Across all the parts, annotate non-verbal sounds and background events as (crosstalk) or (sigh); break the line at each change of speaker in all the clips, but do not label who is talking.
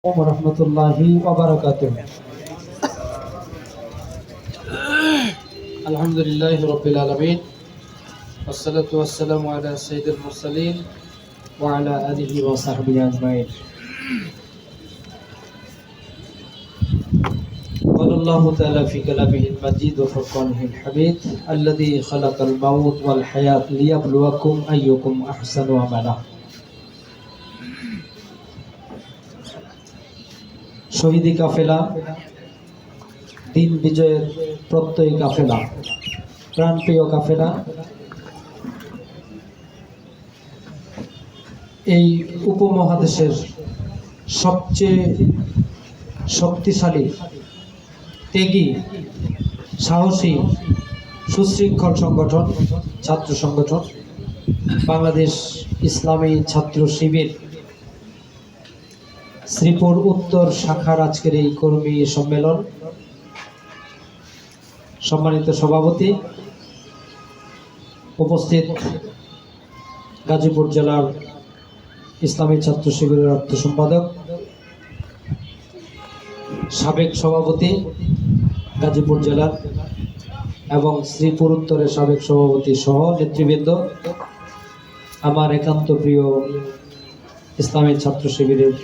ورحمة الله وبركاته. الحمد لله رب العالمين والصلاة والسلام على سيد المرسلين وعلى آله وصحبه أجمعين. قال الله تعالى في كلامه المجيد وفرقانه الحميد الذي خلق الموت والحياة ليبلوكم أيكم أحسن عملا. শহীদি কাফেলা দিন বিজয়ের প্রত্যয়ী কাফেলা, প্রাণপ্রিয় কাফেলা। এই উপমহাদেশের সবচেয়ে শক্তিশালী, ত্যাগী, সাহসী, সুশৃঙ্খল সংগঠন, ছাত্র সংগঠন, বাংলাদেশ ইসলামী ছাত্র শিবির। শ্রীপুর উত্তর শাখার আজকের এই কর্মী সম্মেলন। সম্মানিত সভাপতি, উপস্থিত গাজীপুর জেলার ইসলামী ছাত্র শিবিরের অর্থ সম্পাদক, সাবেক সভাপতি গাজীপুর জেলার এবং শ্রীপুর উত্তরের সাবেক সভাপতি সহ নেতৃবৃন্দ, আমার একান্ত প্রিয় ইসলামী ছাত্র শিবিরের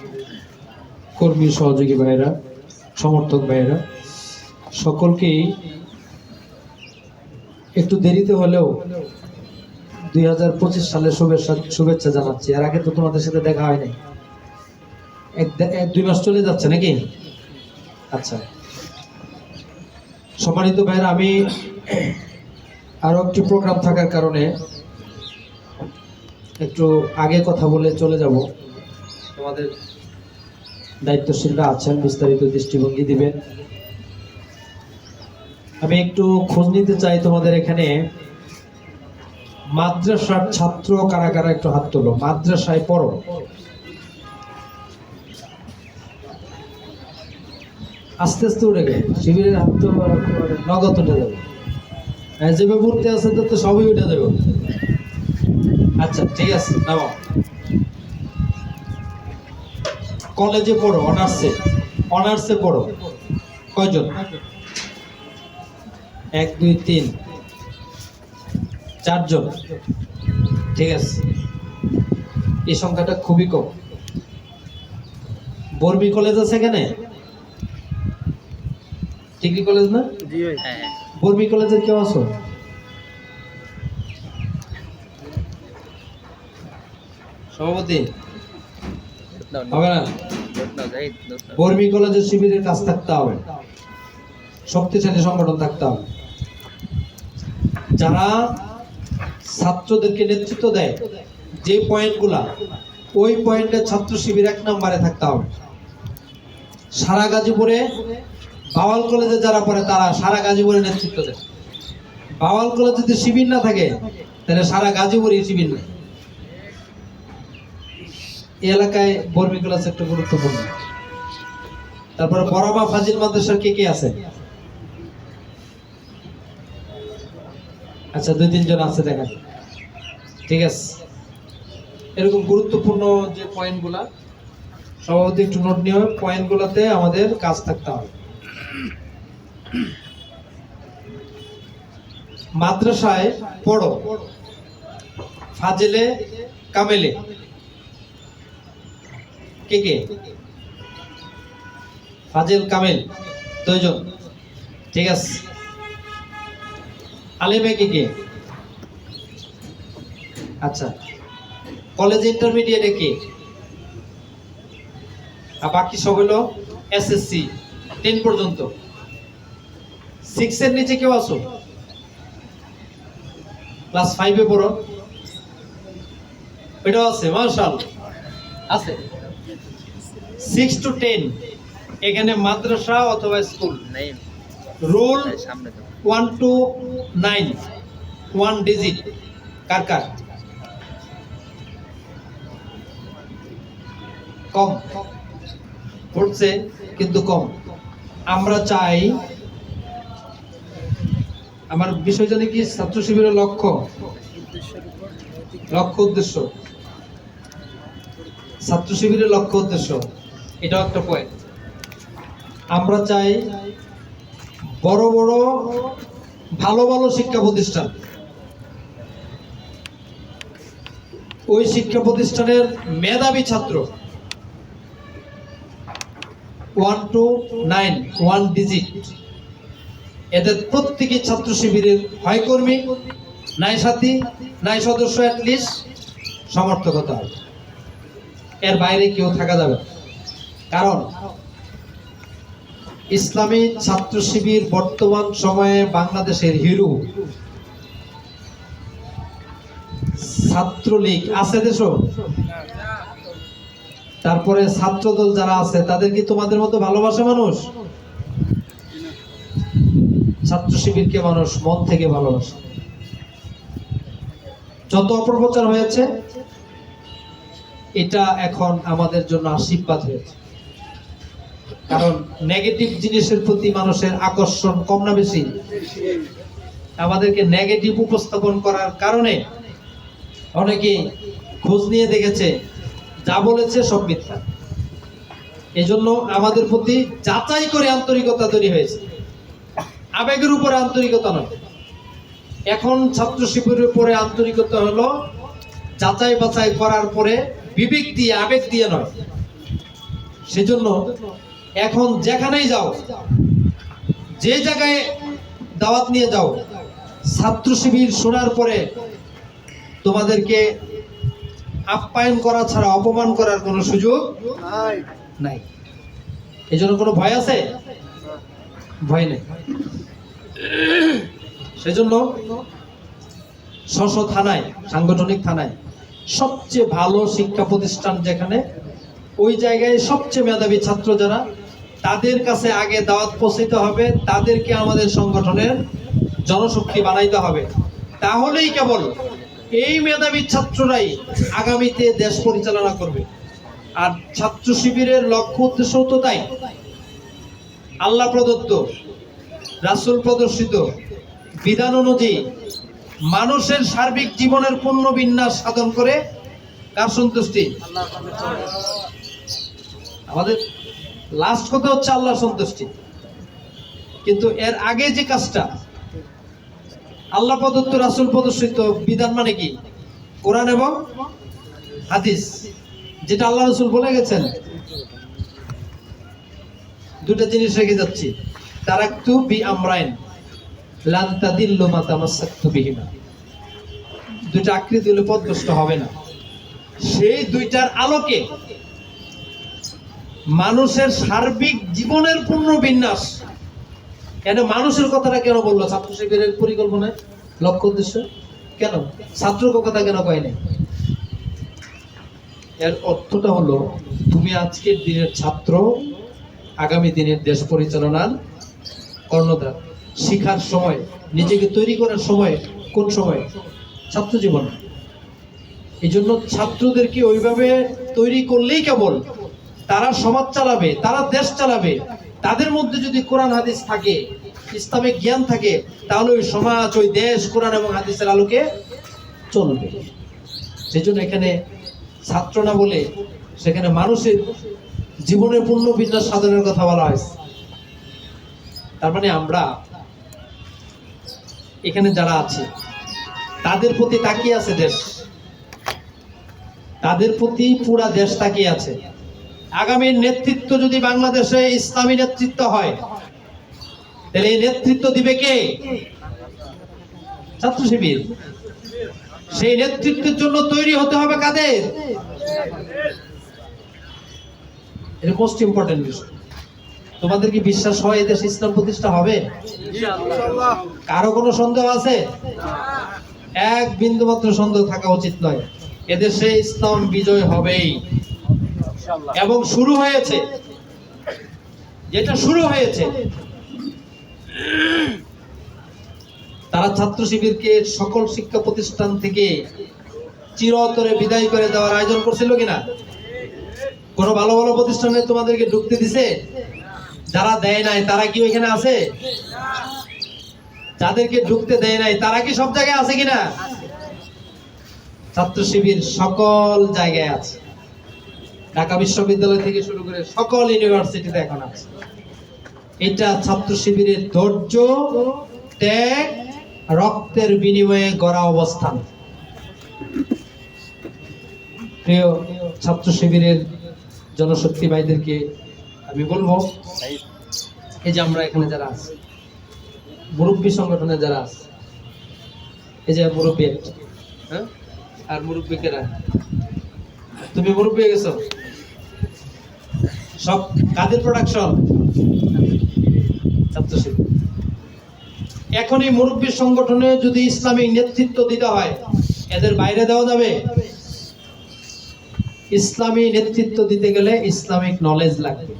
কর্মী সহযোগী ভাইরা সমর্থক ভাইরা সকলকেই একটু দেরিতে হলেও দুই হাজার পঁচিশ সালের শুভেচ্ছা শুভেচ্ছা জানাচ্ছি। এর আগে তো তোমাদের সাথে দেখা হয়নি। এক দুই মাস চলে যাচ্ছে নাকি? আচ্ছা। সম্মানিত ভাইরা আমি আরও একটি প্রোগ্রাম থাকার কারণে একটু আগে কথা বলে চলে যাব। তোমাদের দায়িত্বশীলরা আছেন বিস্তারিত দৃষ্টিভঙ্গি দিবেন। আমি একটু খোঁজ নিতে চাই তোমাদের এখানে। মাদ্রাসার ছাত্র কারা কারা একটু হাত তোলো? মাদ্রাসায় পড়ো। আস্তে আস্তে উঠে গে শিবিরের হাত তো নগদ উঠে যাবে। হ্যাঁ, যেভাবে উঠতে আছে তো সবই উঠে যাবে। আচ্ছা ঠিক আছে নামাও। কলেজে পড়ো অনার্সে। অনার্সে পড়ো। কয়জন? এক দুই তিন। চারজন। ঠিক আছে। এই সংখ্যাটা খুবই কম। বর্মি কলেজ আছে এখানে? ডিগ্রি কলেজ না? বর্মি কলেজের কেউ আছো? সভাপতি? হবে না? বর্মি কলেজের শিবিরের কাজ থাকতে হবে। শক্তিশালী সংগঠন থাকতে হবে। যারা ছাত্রদেরকে নেতৃত্ব দেয় যে পয়েন্টগুলা ওই পয়েন্টে ছাত্র শিবির এক নম্বরে থাকতে হবে। সারা গাজীপুরে বাওয়াল কলেজে যারা পড়ে তারা সারা গাজীপুরে নেতৃত্ব দেয়। বাওয়াল কলেজে যদি শিবির না থাকে তাহলে সারা গাজীপুরে শিবির নেই। এই এলাকায় বর্মী ক্লাস একটা গুরুত্বপূর্ণ। তারপরে বড়মা ফাজিল মাদ্রাসার কে কে আছে? আচ্ছা দুই তিনজন আছে দেখা ঠিক আছে। এরকম গুরুত্বপূর্ণ যে পয়েন্টগুলা, সভাপতি একটু নোট নিয়ে পয়েন্টগুলোতে আমাদের কাজ থাকতে হবে। মাদ্রাসায় পড়ো। ফাজিলে, কামেলে। কে কে? ফাজিল, কামেল, দুইজন। ঠিক আছে। আলেমে কে কে? আচ্ছা। কলেজ ইন্টারমিডিয়েটে কে? আর বাকি সব হলো এসএসসি টেন পর্যন্ত। সিক্সের নিচে কেউ আসো ক্লাস ফাইভে পড়ো। এটাও আছে মার্শাল আছে। সিক্স টু টেন এখানে মাদ্রাসা অথবা school. Rule one to nine one digit কার কার? কম। পড়ছে কিন্তু কম। আমরা চাই আমার বিষয় জানি কি ছাত্র শিবিরের লক্ষ্য? লক্ষ্য উদ্দেশ্য। ছাত্র শিবিরের লক্ষ্য উদ্দেশ্য। এটাও একটা পয়েন্ট আমরা চাই বড় বড়, ভালো ভালো শিক্ষা প্রতিষ্ঠান। ওই শিক্ষা প্রতিষ্ঠানের মেধাবী ছাত্র one to nine one digit এদের প্রত্যেকই ছাত্র শিবিরের হয় কর্মী নাই সাথী নাই সদস্য অ্যাটলিস্ট সমর্থক হতে হবে এর বাইরে কেউ থাকা যাবে না। কারণ, ইসলামী ছাত্র শিবির বর্তমান সময়ে বাংলাদেশের হিরো। ছাত্রলীগ আছে দেশ? তারপরে ছাত্রদল যারা আছে, তাদের কি তোমাদের মতো ভালোবাসে মানুষ? ছাত্র শিবিরকে মানুষ মন থেকে ভালোবাসে। যত অপপ্রচার হয়েছে, এটা এখন আমাদের জন্য আশীর্বাদ হয়েছে। কারণ নেগেটিভ জিনিসের প্রতি মানুষের আকর্ষণ কম না বেশি। আমাদেরকে নেগেটিভ উপস্থাপন করার কারণে অনেকে খোঁজ নিয়ে দেখেছে, যা বলেছে সব মিথ্যা। এজন্য আমাদের প্রতি যাচাই করে আন্তরিকতা তৈরি হয়েছে। আবেগের উপরে আন্তরিকতা নয়। এখন ছাত্র শিবিরের উপরে আন্তরিকতা হলো, যাচাই বাছাই করার পরে বিবেক দিয়ে, আবেগ দিয়ে নয়। সেজন্য এখন যেখানেই যাও যে জায়গায় দাওয়াত নিয়ে যাও ছাত্র শিবির শোনার পরে তোমাদেরকে আপ্যায়ন করা ছাড়া অপমান করার কোনো সুযোগ নাই। এই জন্য কোনো ভয় আছে? ভয় নেই। সেজন্য স্ব থানায় সাংগঠনিক থানায় সবচেয়ে ভালো শিক্ষা প্রতিষ্ঠান যেখানে ওই জায়গায় সবচেয়ে মেধাবী ছাত্র যারা তাদের কাছে আগে দাওয়াত পৌঁছাইতে হবে, তাদেরকে আমাদের সংগঠনের জনশক্তি বানাইতে হবে। তাহলেই কেবল এই মেধাবী ছাত্ররাই আগামীতে দেশ পরিচালনা করবে। আর ছাত্র শিবিরের লক্ষ্য উদ্দেশ্য তো তাই। আল্লাহ প্রদত্ত, রাসূল প্রদর্শিত বিধান অনুযায়ী মানুষের সার্বিক জীবনের পূর্ণ বিন্যাস সাধন করে কার সন্তুষ্টি। আমাদের লাস্ট কথা হচ্ছে আল্লাহ সন্তুষ্টি। কিন্তু এর আগে যে কাজটা, আল্লাহ প্রদত্ত, রাসূল প্রদর্শিত বিধান মানে কি? কোরআন এবং হাদিস, যেটা আল্লাহ রসুল বলে গেছেন। দুটা জিনিস রেখে যাচ্ছি। তারাক্তু বি আমরাইন, লান তাদিল্লু মা তামাসসাকতু বিহিমা। দুইটা আকৃতি হলে পদভ্রষ্ট হবে না। সেই দুইটার আলোকে মানুষের সার্বিক জীবনের পূর্ণ বিন্যাস। কেন মানুষের কথাটা কেন বলল? ছাত্র শিবিরের পরিকল্পনায় লক্ষ্য উদ্দেশ্য? কেন? ছাত্রকে কথা কেন কয় নাই? এর অর্থটা হলো, তুমি আজকের দিনের ছাত্র, আগামী দিনের দেশ পরিচালনার কর্ণধার। শিখার সময়, নিজেকে তৈরি করার সময়, কোন সময়? ছাত্র জীবন। এই জন্য ছাত্রদেরকে ওইভাবে তৈরি করলেই কেবল তারা সমাজ চালাবে, তারা দেশ চালাবে। তাদের মধ্যে যদি কোরআন হাদিস থাকে ইসলামিক জ্ঞান থাকে, তাহলে ওই সমাজ, ওই দেশ, কোরআন এবং হাদিসের আলোকে চলবে। সেই জন্য এখানে ছাত্র না বলে সেখানে মানুষের জীবনের পূর্ণ বিন্যাস সাধনের কথা বলা হয়েছে। তার মানে আমরা এখানে যারা আছে, তাদের প্রতি তাকিয়ে আছে দেশ। তাদের প্রতি পুরা দেশ তাকিয়ে আছে। আগামীর নেতৃত্ব যদি বাংলাদেশে ইসলামী নেতৃত্ব হয় তাহলে এই নেতৃত্ব দিবে কে? ছাত্র শিবির। সেই নেতৃত্বের জন্য তৈরি হতে হবে কাদের? এটা মোস্ট ইম্পর্টেন্ট বিষয়। তোমাদের কি বিশ্বাস হয় এদেশ ইসলাম প্রতিষ্ঠা হবে? কারও কোনো সন্দেহ আছে? এক বিন্দু মাত্র সন্দেহ থাকা উচিত নয়। এদেশে ইসলাম বিজয় হবেই। এবং শুরু হয়েছে। যেটা শুরু হয়েছে, তারা ছাত্র শিবিরকে সকল শিক্ষা প্রতিষ্ঠান থেকে চিরতরে বিদায় করে দেওয়ার আয়োজন করছিল কিনা? কোনো ভালো ভালো প্রতিষ্ঠানে তোমাদেরকে ঢুকতে দিছে? যারা দেয় নাই, তারা কি ওইখানে আছে? যাদেরকে ঢুকতে দেয় নাই, তারা কি সব জায়গায় আছে কিনা? ছাত্র শিবির সকল জায়গায় আছে। ঢাকা বিশ্ববিদ্যালয় থেকে শুরু করে সকল ইউনিভার্সিটিতে এখন আছে। এটা ছাত্র শিবিরের ধৈর্য, ত্যাগ, রক্তের বিনিময়ে গড়া অবস্থান। প্রিয় ছাত্র শিবিরের জনশক্তি ভাইদেরকে আমি বলব, এই যে আমরা এখানে যারা আছি, মুরব্বী সংগঠনে যারা আছে, এই যে মুরব্বী হ্যাঁ? আর মুরব্বী কেরা তুমি মুরব্বী গেছো? সব কাদের প্রোডাকশন এখন এই মুরব্বী সংগঠনে যদি ইসলামিক নেতৃত্ব দিতে হয়, এদের বাইরে দেওয়া যাবে? ইসলামী নেতৃত্ব দিতে গেলে ইসলামিক নলেজ লাগবে।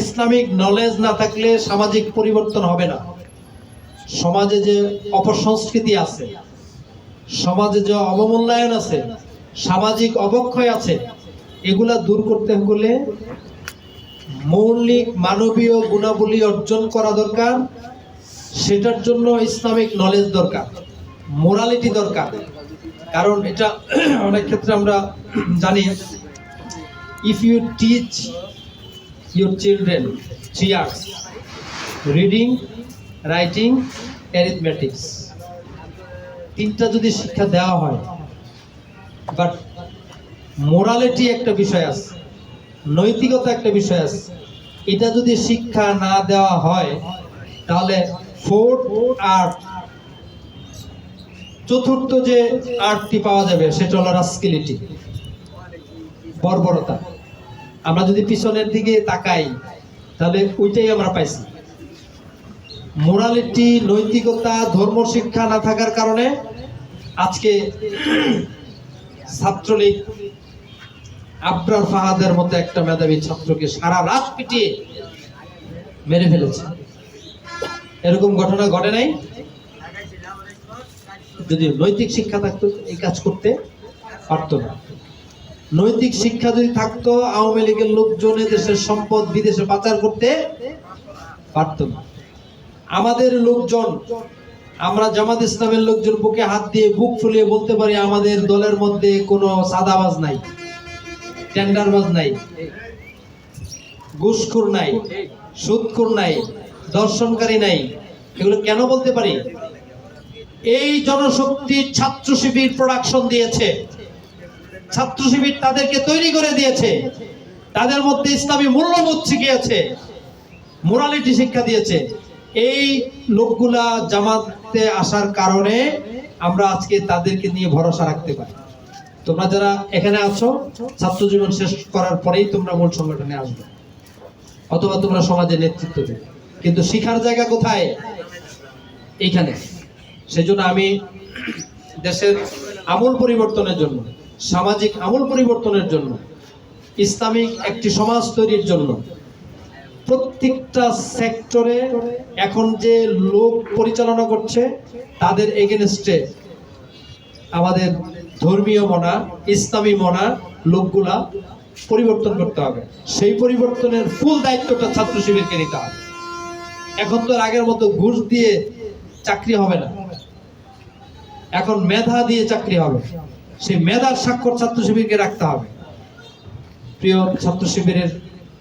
ইসলামিক নলেজ না থাকলে সামাজিক পরিবর্তন হবে না। সমাজে যে অপসংস্কৃতি আছে, সমাজে যে অবমূল্যায়ন আছে, সামাজিক অবক্ষয় আছে এগুলা দূর করতে হলে মৌলিক মানবীয় গুণাবলী অর্জন করা দরকার, সেটার জন্য ইসলামিক নলেজ দরকার মোরালিটি দরকার। কারণ এটা (clears throat) অনেক ক্ষেত্রে আমরা (clears throat) জানি if you teach your children cheers reading writing arithmetics তিনটা যদি শিক্ষা দেওয়া হয় বাট মোরালিটি একটা বিষয় আছে, নৈতিকতা একটা বিষয় আছে। এটা যদি শিক্ষা না দেওয়া হয়, তাহলে ফোর্থ আর্ট চতুর্থ যে আর্টটি পাওয়া যাবে, সেটা হলো রাস্কিলিটি বর্বরতা। আমরা যদি পিছনের দিকে তাকাই, তাহলে ওইটাই আমরা পাইছি। মোরালিটি নৈতিকতা, ধর্ম, শিক্ষা না থাকার কারণে আজকে ছাত্রলীগ আবরার ফাহাদের মতো একটা মেধাবী ছাত্রকে সারা রাত পিটিয়ে মেরে ফেলেছে। এরকম ঘটনা ঘটে নাই? যদি নৈতিক শিক্ষা থাকতো, এই কাজ করতে পারতো না। নৈতিক শিক্ষা যদি থাকতো, আওয়ামী লীগের লোকজন দেশের সম্পদ বিদেশে পাচার করতে পারতো না। আমাদের লোকজন, আমরা জামাত ইসলামের লোকজন বুকে হাত দিয়ে বুক ফুলিয়ে বলতে পারি, আমাদের দলের মধ্যে কোনো সাদাবাজ নাই। টেন্ডারবাজ নাই, ঘুষখোর নাই, সুদখোর নাই, দর্শনকারী নাই, এগুলো কেন বলতে পারি? এই জনশক্তি ছাত্র শিবির প্রোডাকশন দিয়েছে। ছাত্র শিবির তাদেরকে তৈরি করে দিয়েছে। তাদের মধ্যে ইসলামী মূল্যবোধ শিখিয়েছে মোরালিটি শিক্ষা দিয়েছে। এই লোকগুলা জামাতে আসার কারণে আমরা আজকে তাদেরকে নিয়ে ভরসা রাখতে পারি। তোমরা যারা এখানে আছো ছাত্র জীবন শেষ করার পরেই তোমরা মূল সংগঠনে আসবে। অথবা তোমরা সমাজে নেতৃত্ব দেবে। কিন্তু শিখার জায়গা কোথায়? এইখানে। সেজন্য আমি দেশের আমূল পরিবর্তনের জন্য, সামাজিক আমূল পরিবর্তনের জন্য, ইসলামিক একটি সমাজ তৈরির জন্য প্রত্যেকটা সেক্টরে এখন যে লোক পরিচালনা করছে, তাদের এগেনস্টে আমাদের ধর্মীয় মনা, ইসলামী মনা লোকগুলা পরিবর্তন করতে হবে। সেই পরিবর্তনের ফুল দায়িত্বটা ছাত্র শিবিরকে নিতে হবে। এখন তো আগের মতো ঘুষ দিয়ে চাকরি হবে না। এখন মেধা দিয়ে চাকরি হবে। সেই মেধার স্বাক্ষর ছাত্র শিবিরকে রাখতে হবে। প্রিয় ছাত্র শিবিরের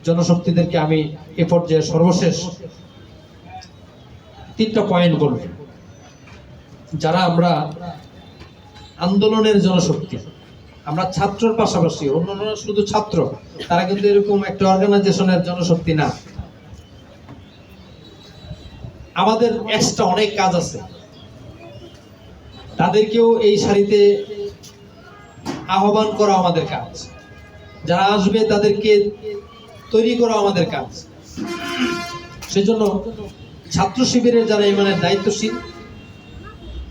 জনশক্তিদেরকে আমি এ পর্যায়ে সর্বশেষ তিনটা পয়েন্ট বলব। যারা আমরা আন্দোলনের জনশক্তি। আমরা ছাত্রর পাশাপাশি অন্যান্য শুধু ছাত্র, তারা কিন্তু এরকম একটা অর্গানাইজেশনের জনশক্তি না। আমাদের এক্সট্রা অনেক কাজ আছে। তাদেরকেও এই সারিতে আহ্বান করা আমাদের কাজ। যারা আসবে, তাদেরকে তৈরি করা আমাদের কাজ। সেজন্য ছাত্র শিবিরের যারা এই মানে দায়িত্বশীল,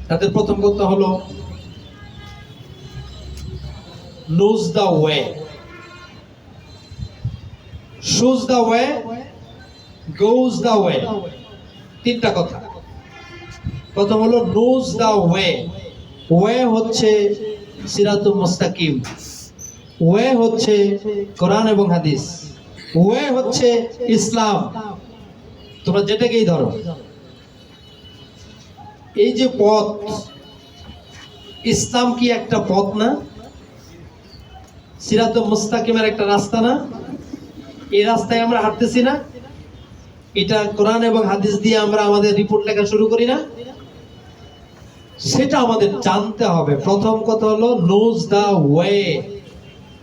তাদের প্রথম কথা হলো knows the way shows the way goes the way তিনটা কথা। প্রথম হলো নোজ দ্য ওয়ে ওয়ে হচ্ছে সিরাতুল মুস্তাকিম। ওয়ে হচ্ছে কোরআন এবং হাদিস। ওয়ে হচ্ছে ইসলাম। তোমরা যেটাকেই ধরো। এই যে পথ, ইসলাম কি একটা পথ না? সিরাত মুস্তাকিমের একটা রাস্তা না? এই রাস্তায় আমরা হাঁটতেছি না। এটা কোরআন এবং হাদিস দিয়ে আমরা আমাদের রিপোর্ট লেখা শুরু করি না। সেটা আমাদের জানতে হবে। প্রথম কথা হলো নোজ দা ওয়ে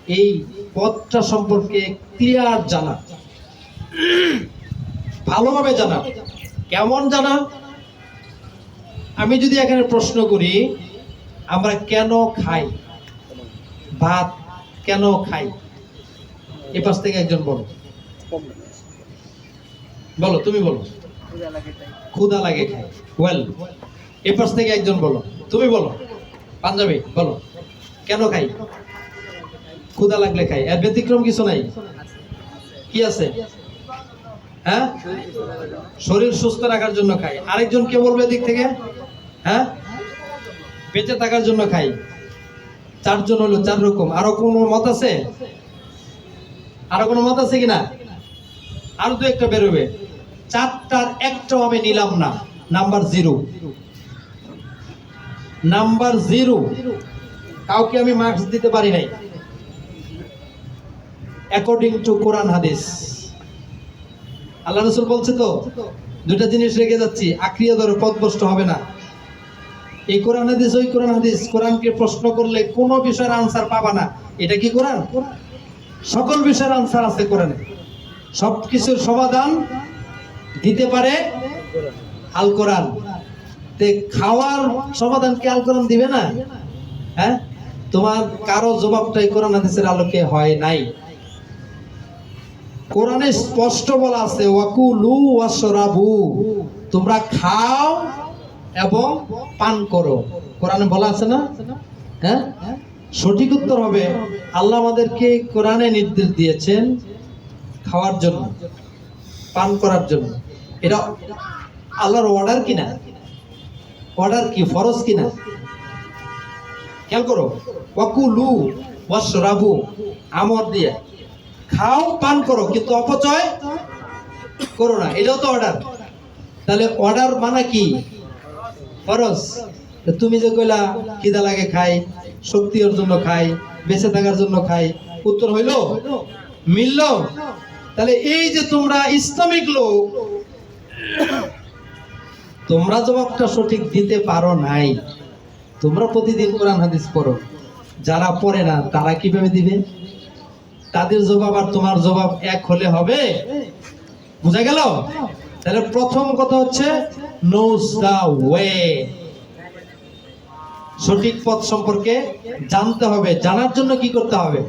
এই পথটা সম্পর্কে ক্লিয়ার জানা। ভালোভাবে জানা। কেমন জানা? আমি যদি এখানে প্রশ্ন করি, আমরা কেন খাই? ভাত কেন খাই? এ পাশ থেকে একজন বলো। বলো, তুমি বলো। ক্ষুদা লাগে খাই। ওয়েল এ পাশ থেকে একজন বলো। তুমি বলো। পাঞ্জাবি, বলো। কেন খাই? ক্ষুদা লাগলে খাই। এর ব্যতিক্রম কিছু নাই? কি আছে? হ্যাঁ? শরীর সুস্থ রাখার জন্য খাই। আরেকজন কে বলবে দিক থেকে? হ্যাঁ? বেঁচে থাকার জন্য খাই। চারজন হলো চার রকম। আরও কোনো মত আছে? আরও কোনো মত আছে কিনা? আরও দু একটা বেরোবে। চারটার একটাও আমি নিলাম না। Number zero. Number zero. কাউকে আমি মার্কস দিতে পারি নাই। অ্যাকর্ডিং টু কোরআন হাদিস। আল্লাহ রসুল বলছে তো দুটা জিনিস রেখে যাচ্ছি। আক্রিয়া ধরো, পথভ্রষ্ট হবে না। এই কোরআন হাদিস, ওই কোরআন হাদিস, কোরআনকে প্রশ্ন করলে কোনো বিষয়ের আনসার পাবা না। এটা কি কোরআন? সকল বিষয়ের আনসার আছে কোরআনে। সব কিছুর সমাধান দিতে পারে আল কোরআন। তে খাওয়ার সমাধান কি আল কোরআন দিবে না? হ্যাঁ? তোমার কারও জবাবটাই কোরআন হাদিসের আলোকে হয় নাই। কোরআনে স্পষ্ট বলা আছে, ওয়াকুলু ওয়াশরাবু। তোমরা খাও এবং পান করো। কোরআনে বলা আছে না? হ্যাঁ? সঠিক উত্তর হবে, আল্লাহ আমাদেরকে কোরআনে নির্দেশ দিয়েছেন খাওয়ার জন্য, পান করার জন্য। এটা আল্লাহর অর্ডার কিনা? অর্ডার কি? ফরজ কিনা? খেয়াল করো। ওয়াকুলু ওয়াশরাবু, আমর দিয়ে। খাও, পান করো, কিন্তু অপচয় করো না। এটাও তো অর্ডার তাহলে অর্ডার মানে কি? ফরজ? তুমি যে কইলা, খিদা লাগে খাই, শক্তি জন্য খাই, বেঁচে থাকার জন্য খাই, উত্তর হইল, মিলল। তাহলে এই যে তোমরা ইসলামিক লোক, তোমরা জবাবটা সঠিক দিতে পারো নাই। তোমরা প্রতিদিন কোরআন হাদিস পড়ো। যারা পড়ে না, তারা কীভাবে দিবে? তাদের জবাব আর তোমার জবাব এক হলে হবে। বুঝা গেল? তাহলে প্রথম কথা হচ্ছে নোজ দা ওয়ে সঠিক পথ সম্পর্কে জানতে হবে, জানার জন্য কি করতে হবে?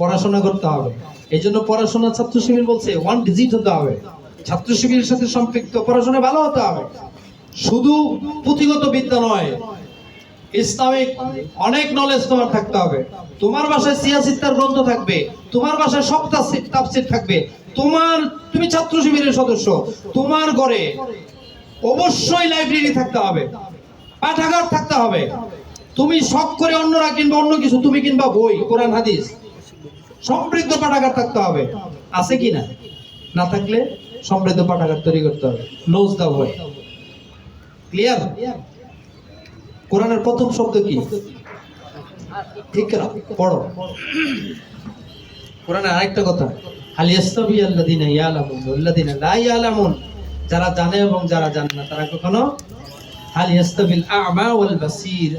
পড়াশোনা করতে হবে। এই জন্য পড়াশোনা ছাত্র শিবির বলছে ওয়ান ডিজিট হতে হবে। ছাত্র শিবিরের সাথে সম্পৃক্ত, পড়াশোনা ভালো হতে হবে। শুধু পুঁথিগত বিদ্যা নয়, ইসলামিক অনেক নলেজ তোমার থাকতে হবে। তোমার বাসায় সিয়াসিত্তার গ্রন্থ থাকবে, তোমার বাসায় তাফসির তাফসির থাকবে। তোমার তুমি ছাত্র শিবিরের সদস্য, তোমার ঘরে অবশ্যই লাইব্রেরি থাকতে হবে। পাঠাগার থাকতে হবে। তুমি শখ করে অন্যরা কিনবা, অন্য কিছু তুমি কিনবা বই, কোরআন, হাদিস। সমৃদ্ধ পাঠাগার থাকতে হবে। আছে কি না? না থাকলে সমৃদ্ধ পাঠাগার তৈরি করতে হবে। নোজ দা বই ক্লিয়ার কোরআনের প্রথম শব্দ কি? ইকরা পড়ো। কোরআনে আরেকটা কথা। হাল ইয়াস্তাবি আল্লাযিনা ইয়ালামুন ওয়াল্লাযিনা লা ইয়ালামুন। যারা জানে এবং যারা জানে না, তারা কখনো হাল ইয়াস্তাবিল আ'মা ওয়াল বাসীর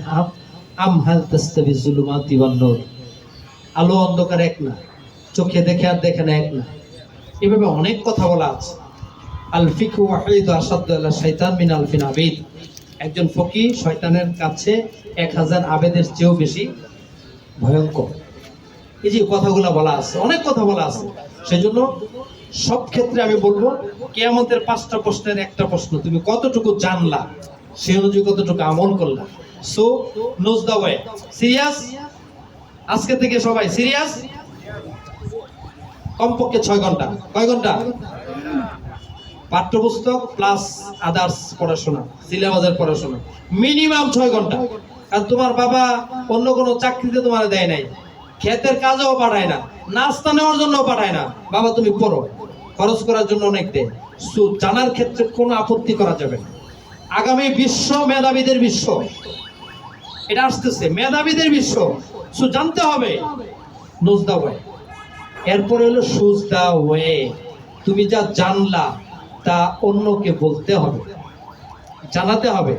আম হাল তাস্তাবি যুলুমাতি ওয়ান নূর? আলো অন্ধকার এক না, চোখে দেখে আর দেখে না এক না। এভাবে অনেক কথা বলা আছে। আল ফিকহু ওয়াহিদ আসাদ্দু আলা শাইতান মিন আলফিন আবিদ। একজন ফকি শয়তানের কাছে এক হাজার আবেদের চেয়েও বেশি ভয়ঙ্কর। এই যে কথাগুলো বলা আছে, অনেক কথা বলা আছে। সেজন্য সব ক্ষেত্রে আমি বলব, কেয়ামতের পাঁচটা প্রশ্নের একটা প্রশ্ন, তুমি কতটুকু জানলা? সে অনুযায়ী কতটুকু আমল করলা? So knows the way serious আজকে থেকে সবাই সিরিয়াস কমপক্ষে ছয় ঘণ্টা। কয় ঘণ্টা? পাঠ্যপুস্তক প্লাস আদার্স পড়াশোনা, সিলেবাসের পড়াশোনা। মিনিমাম ছয় ঘণ্টা। আর তোমার বাবা অন্য কোনো চাকরিতে তোমার দেয় নাই। ক্ষেতের কাজেও পাঠায় না, নাস্তা নেওয়ার জন্য পাঠায় না। বাবা তুমি পড়ো। খরচ করার জন্য অনেক দেয় জানার ক্ষেত্রে কোনো আপত্তি করা যাবে না। আগামী বিশ্ব মেধাবীদের বিশ্ব। এটা আসতেছে, মেধাবীদের বিশ্ব। সো জানতে হবে। নোজ দা ওয়ে এরপরে হলো সুজ দা ওয়ে তুমি যা জানলা, তা অন্যকে বলতে হবে। জানাতে হবে।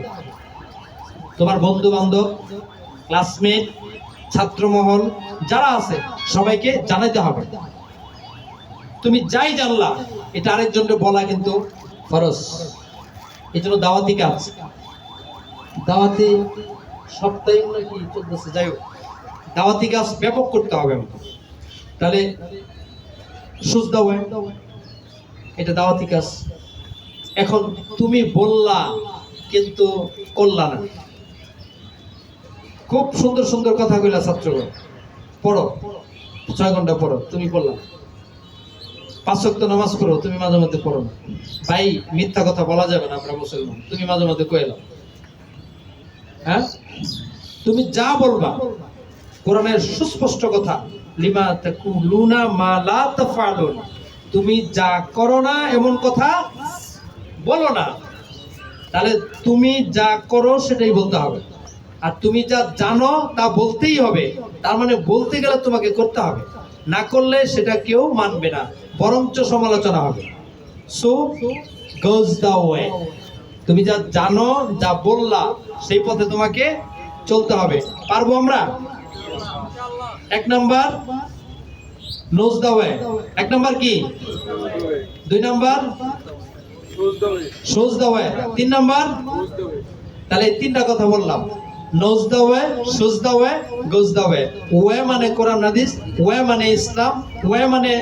তোমার বন্ধু বান্ধব ক্লাসমেট ছাত্রমহল, যারা আছে, সবাইকে জানাতে হবে। তুমি যাই জানলা, এটা আরেকজনকে বলা কিন্তু ফরজ। এই জন্য দাওয়াতি কাজ। দাওয়াতি সপ্তাহে নাকি চলতেছে, যাই হোক। দাওয়াতি কাজ ব্যাপক করতে হবে আমাকে। তাহলে সুজ দাও এটা দাওয়াতি কাজ। এখন তুমি বললা, কিন্তু করলা না। খুব সুন্দর সুন্দর কথা কইলা ছাত্রগণ। পড়ো। ছয় ঘণ্টা পড়ো। তুমি পড়লা পাঁচ ওয়াক্ত নামাজ পড়ো, তুমি মাঝে মধ্যে পড়ো না। ভাই, মিথ্যা কথা বলা যাবে না আমরা মুসলমান। তুমি মাঝে মধ্যে কয়ে দাও। হ্যাঁ? তুমি যা বলবা, কোরআনের সুস্পষ্ট কথা, লিমা তুমি যা করো না এমন কথা বলো না। তাহলে তুমি যা করো সেটাই বলতে হবে। আর তুমি যা জানো তা বলতেই হবে। তার মানে বলতে গেলে তোমাকে করতে হবে। না করলে সেটা কেউ মানবে না। বরঞ্চ সমালোচনা হবে। সো গোজ দা ওয়ে তুমি যা জানো, যা বললা, সেই পথে তোমাকে চলতে হবে। পারব আমরা? এক নাম্বার নোজ দা ওয়ে এক নাম্বার কি? দুই নাম্বার সোজ দা ওয়ে তিন নাম্বার, তাহলে এই তিনটা কথা বললাম। Knows the way shows the way goes the way way মানে কোরআন হাদিস ওয়ে মানে ইসলাম ওয়ে মানে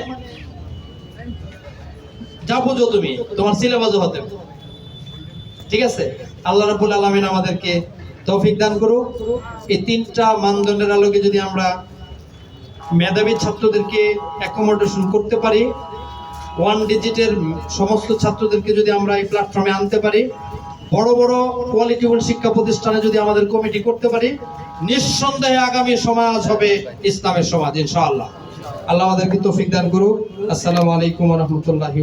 যা বুঝো তুমি, তোমার সিলেবাসও হতে ঠিক আছে? আল্লাহ রাব্বুল আলামিন আমাদেরকে তৌফিক দান করুক। এই তিনটা মানদণ্ডের আলোকে যদি আমরা মেধাবী ছাত্রদেরকে অ্যাকোমোডেশন করতে পারি ওয়ান ডিজিটের সমস্ত ছাত্রদেরকে যদি আমরা এই প্ল্যাটফর্মে আনতে পারি, বড় বড় কোয়ালিটিফুল শিক্ষা প্রতিষ্ঠানে যদি আমাদের কমিটি করতে পারি, নিঃসন্দেহে আগামী সমাজ হবে ইসলামের সমাজ, ইনশাআল্লাহ। আল্লাহ আমাদেরকে তৌফিক দান করুক। আসসালামু আলাইকুম রহমতুল্লাহি